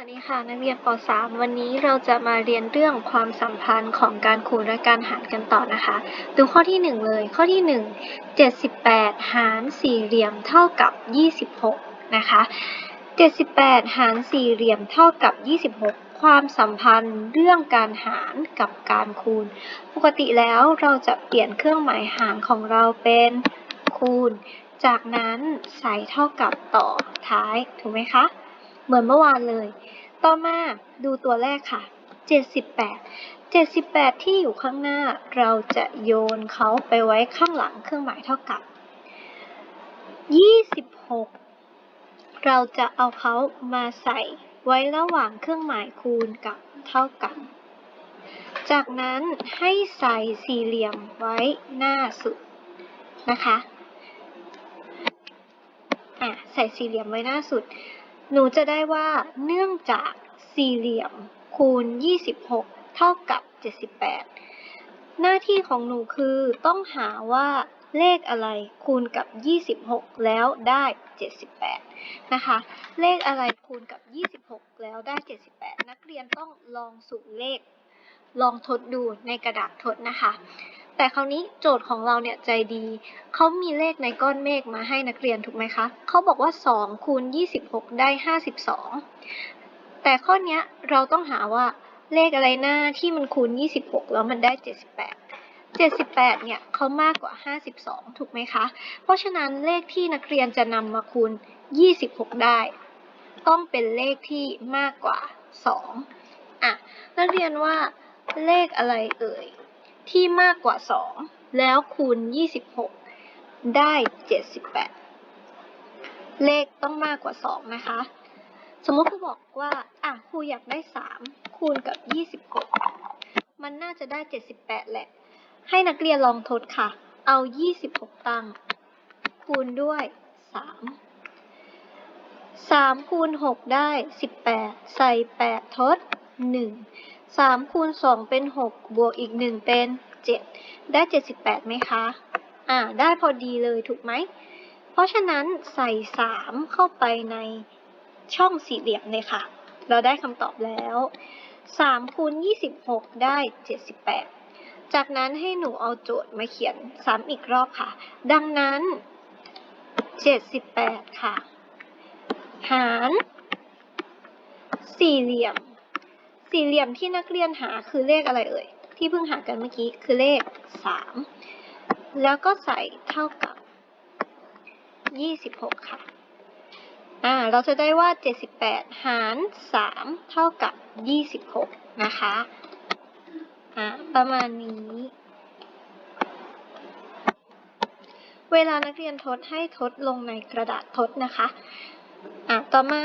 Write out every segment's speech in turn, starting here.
วัสดีค่ะนักเรียนป .3 วันนี้เราจะมาเรียนเรื่องความสัมพันธ์ของการคูณและการหารกันต่อนะคะ ดูข้อที่ 1 เลย ข้อที่ 1 78 หารสี่เหลี่ยมเท่ากับ 26 นะคะ 78 หารสี่เหลี่ยมเท่ากับ 26 ความสัมพันธ์เรื่องการหารกับการคูณ ปกติแล้วเราจะเปลี่ยนเครื่องหมายหารของเราเป็นคูณ จากนั้นใส่เท่ากับต่อท้าย ถูกไหมคะ เหมือนเมื่อวานเลย ต่อมาดูตัวแรกค่ะ 78 78 ที่อยู่ข้างหน้าเราจะโยนเขาไปไว้ข้างหลังเครื่องหมายเท่ากับ 26 เราจะเอาเขามาใส่ไว้ระหว่างเครื่องหมายคูณกับเท่ากับจากนั้นให้ใส่สี่เหลี่ยมไว้หน้าสุดนะคะ อะ ใส่สี่เหลี่ยมไว้หน้าสุด หนูจะได้ว่าเนื่องจากสี่เหลี่ยมคูณ 26 เท่ากับ 78 หน้าที่ของหนูคือต้องหาว่าเลขอะไรคูณกับ 26 แล้วได้ 78 นะคะ เลขอะไรคูณกับ 26 แล้วได้ 78 นักเรียนต้องลองสูตรเลข ลองทดดูในกระดาษทดนะคะ แต่คราวนี้โจทย์ของเราเนี่ยใจดี เขามีเลขในก้อนเมฆมาให้นักเรียนถูกไหมคะ เขาบอกว่า 2 คูณ 26 ได้ 52 แต่ข้อนี้เราต้องหาว่าเลขอะไรหน้าที่มันคูณ 26 แล้วมันได้ 78 78 เนี่ยเขามากกว่า 52 ถูกไหมคะ เพราะฉะนั้นเลขที่นักเรียนจะนำมาคูณ 26 ได้ ต้องเป็นเลขที่มากกว่า 2 อะ นักเรียนว่าเลขอะไรเอ่ย ที่มากกว่า 2 แล้วคูณ 26 ได้ 78 เลขต้องมากกว่า 2 นะคะ สมมติครูบอกว่า อะครูอยากได้ 3 คูณกับ 26 มันน่าจะได้ 78 แหละ ให้นักเรียนลองทดค่ะ เอา 26 ตั้ง คูณด้วย 3 3คูณ6ได้ 18 ใส่ 8 ทด 1 3คูณ2เป็น6บวกอีก1เป็น7ได้78ไหมคะ อ่า ได้พอดีเลยถูกไหม เพราะฉะนั้นใส่3เข้าไปในช่องสี่เหลี่ยมเลยค่ะ เราได้คำตอบแล้ว3คูณ26ได้78จากนั้นให้หนูเอาโจทย์มาเขียนซ้ำอีกรอบค่ะ ดังนั้น78ค่ะ หาร สี่เหลี่ยม สี่เหลี่ยมที่นักเรียนหาคือเลขอะไรเอ่ย ที่เพิ่งหากันเมื่อกี้คือเลข 3 แล้วก็ใส่เท่ากับ 26 ค่ะ อ่า เราจะได้ว่า 78 หาร 3 เท่ากับ 26 นะคะ อ่า ประมาณนี้ เวลานักเรียนทดให้ทดลงในกระดาษทดนะคะ อะต่อมา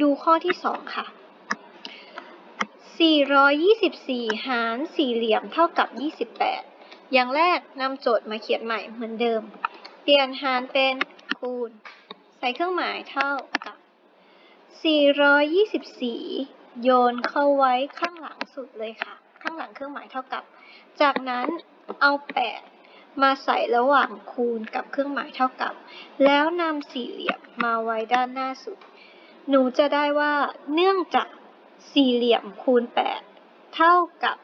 ดูข้อที่ 2 ค่ะ 424 หารสี่เหลี่ยมเท่ากับ 28 อย่างแรกนำโจทย์มาเขียนใหม่เหมือนเดิม เปลี่ยนหารเป็นคูณ ใส่เครื่องหมายเท่ากับ 424 โยนเข้าไว้ข้างหลังสุดเลยค่ะ ข้างหลังเครื่องหมายเท่ากับ จากนั้นเอา 8 มาใส่ระหว่างคูณกับเครื่องหมายเท่ากับ แล้วนำสี่เหลี่ยมมาไว้ด้านหน้าสุด หนูจะได้ว่าเนื่องจาก สี่เหลี่ยมคูณ 8 เท่ากับ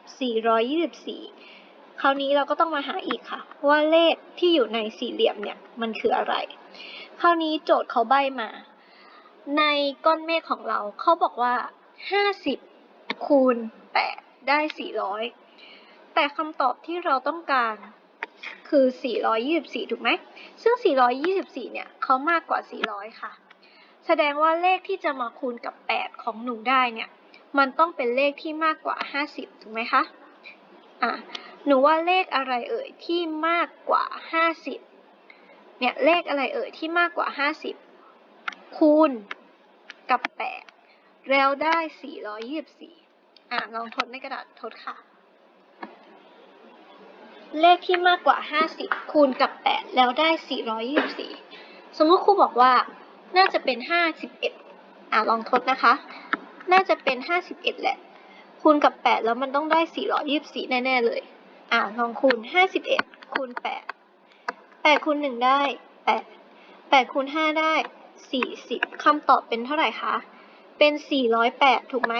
424 คราวนี้เราก็ต้องมาหาอีกค่ะ ว่าเลขที่อยู่ในสี่เหลี่ยมเนี่ยมันคืออะไร คราวนี้โจทย์เขาใบมา ในก้อนเมฆของเราเขาบอกว่า 50 คูณ 8 ได้ 400 แต่คำตอบที่เราต้องการคือ 424 ถูกไหม ซึ่ง 424 เนี่ยเขามากกว่า 400 ค่ะ แสดงว่าเลขที่จะมาคูณกับ 8 ของหนูได้เนี่ย มันต้องเป็นเลขที่มากกว่า 50 ถูกไหมคะ อะ หนูว่าเลขอะไรเอ่ยที่มากกว่า 50 เนี่ยเลขอะไรเอ่ยที่มากกว่า 50 คูณกับ 8 แล้วได้ 424 อะลองทดในกระดาษทดค่ะ เลขที่มากกว่า 50 คูณกับ 8 แล้วได้ 424 สมมติครูบอกว่าน่าจะเป็น 51 อะลองทดนะคะ น่าจะเป็น 51 แหละ คูณกับ 8 แล้วมันต้องได้ 424 แน่ ๆ เลย อะลองคูณ 51 คูณ 8 8 คูณ 1 ได้ 8 8 คูณ 5 ได้ 40 คำตอบเป็นเท่าไหร่คะ เป็น 408 ถูกไหม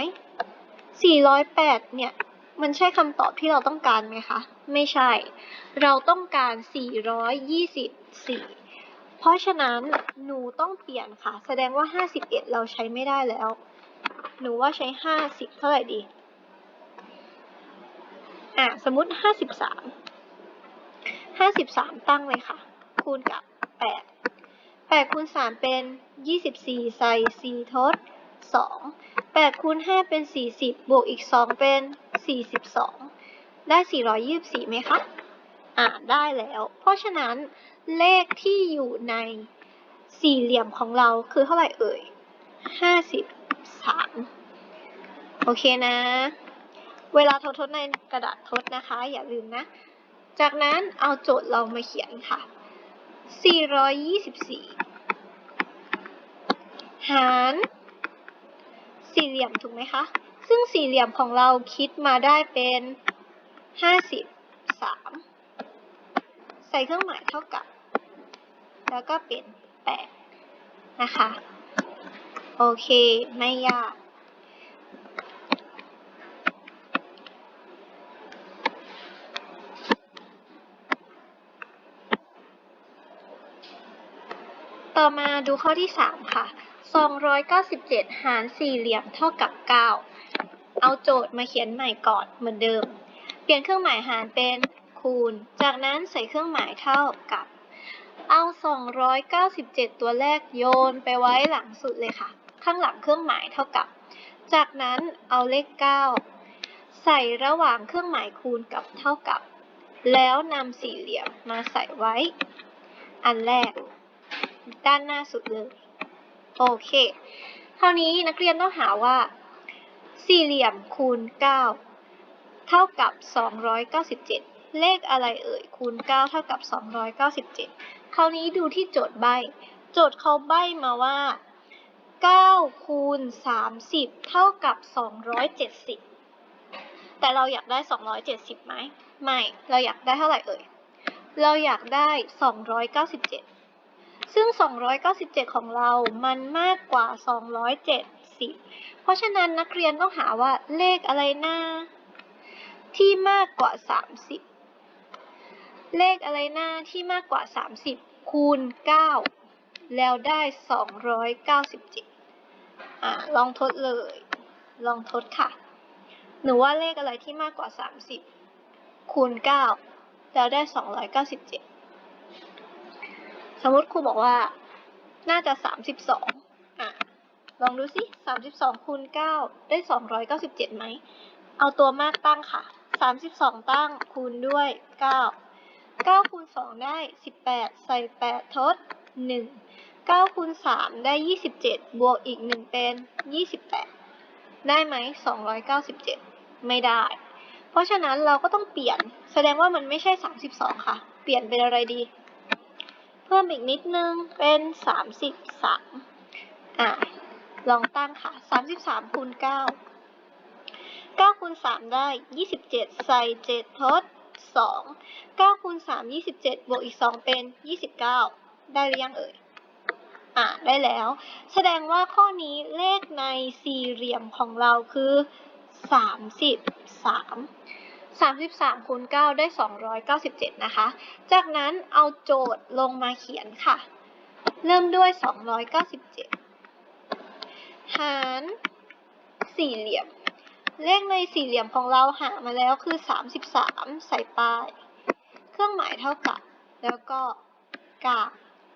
408 เนี่ย มันใช่คำตอบที่เราต้องการไหมคะ ไม่ใช่ เราต้องการ 424 เพราะฉะนั้นหนูต้องเปลี่ยนค่ะ แสดงว่า 51 เราใช้ไม่ได้แล้ว หนูว่าใช้ห้าสิบเท่าไหร่ดี อะ สมมติห้าสิบสาม ห้าสิบสามตั้งเลยค่ะ คูณกับแปดแปดคูณสามเป็นยี่สิบสี่ใส่สี่ทดสองแปดคูณห้าเป็นสี่สิบบวกอีกสองเป็นสี่สิบสองได้สี่ร้อยยี่สิบสี่ไหมคะ อะ ได้แล้ว เพราะฉะนั้นเลขที่อยู่ในสี่เหลี่ยมของเราคือเท่าไหร่เอ่ยห้าสิบ 53โอเคนะ เวลาทดทดในกระดาษทดนะคะ อย่าลืมนะ จากนั้นเอาโจทย์เรามาเขียนค่ะ 424 หารสี่เหลี่ยมถูกไหมคะ ซึ่งสี่เหลี่ยมของเราคิดมาได้เป็น 53 ใส่เครื่องหมายเท่ากับ แล้วก็เป็น 8 นะคะ โอเค ไม่ยาก ต่อมาดูข้อที่ 3 ค่ะ 297 หารสี่เหลี่ยมเท่ากับ 9 เอาโจทย์มาเขียนใหม่ก่อนเหมือนเดิม เปลี่ยนเครื่องหมายหารเป็นคูณ จากนั้นใส่เครื่องหมายเท่ากับเอา 297 ตัวแรกโยนไปไว้หลังสุดเลยค่ะ ข้างหลังเครื่องหมายเท่ากับ จากนั้นเอาเลข 9 ใส่ระหว่างเครื่องหมายคูณกับเท่ากับ แล้วนำสี่เหลี่ยมมาใส่ไว้ อันแรก ด้านหน้าสุดเลย โอเค คราวนี้นักเรียนต้องหาว่า สี่เหลี่ยมคูณ 9 เท่ากับ 297 เลขอะไรเอ่ยคูณ 9 เท่ากับ 297 คราวนี้ดูที่โจทย์ใบ โจทย์เขาใบมาว่า 9คูณ30 เท่ากับ 270 แต่เราอยากได้ 270ไหมไม่ เราอยากได้เท่าไหร่เอ่ย เราอยากได้ 297 ซึ่ง 297 ของเรามันมากกว่า 270 เพราะฉะนั้นนักเรียนต้องหาว่าเลขอะไรนะที่มากกว่า 30 เลขอะไรนะที่มากกว่า 30 คูณ 9 แล้วได้ 297 อ่าลองทดเลย ลองทดค่ะ หนูว่าเลขอะไรที่มากกว่า 30 คูณ 9 แล้วได้ 297 สมมติครูบอกว่า น่าจะ 32อะลองดูสิ 32คูณ9ได้ 297ไหม เอาตัวมากตั้งค่ะ 32 ตั้งคูณด้วย 9 9คูณ2ได้ 18 ใส่ 8 ทด 1 9คูณ3ได้27บวกอีก1เป็น28ได้ไหม297ไม่ได้ เพราะฉะนั้นเราก็ต้องเปลี่ยน แสดงว่ามันไม่ใช่32ค่ะ เปลี่ยนเป็นอะไรดี เพิ่มอีกนิดนึงเป็น33อะลองตั้งค่ะ33คูณ9 9คูณ3ได้27ใส่7ทด2 9คูณ3 27บวกอีก2เป็น29ได้หรือยังเอ่ย อะได้แล้ว แสดงว่าข้อนี้เลขในสี่เหลี่ยมของเราคือ33 33คูณ9ได้297นะคะ จากนั้นเอาโจทย์ลงมาเขียนค่ะ เริ่มด้วย297หารสี่เหลี่ยม เลขในสี่เหลี่ยมของเราหามาแล้วคือ 33 ใส่ป้าย เครื่องหมายเท่ากับ แล้วก็กา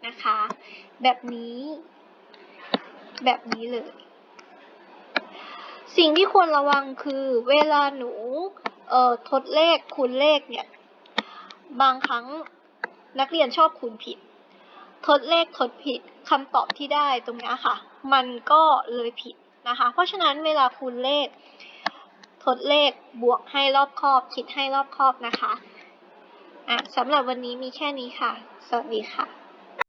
นะคะ แบบนี้ แบบนี้เลย สิ่งที่ควรระวังคือเวลาหนูเอ่อทดเลขคูณเลขเนี่ย บางครั้งนักเรียนชอบคูณผิด ทดเลขทดผิดคำตอบที่ได้ตรงนี้ค่ะ มันก็เลยผิดนะคะ เพราะฉะนั้นเวลาคูณเลข ทดเลขบวกให้รอบครอบ คิดให้รอบครอบนะคะอะสำหรับวันนี้มีแค่นี้ค่ะ สวัสดีค่ะ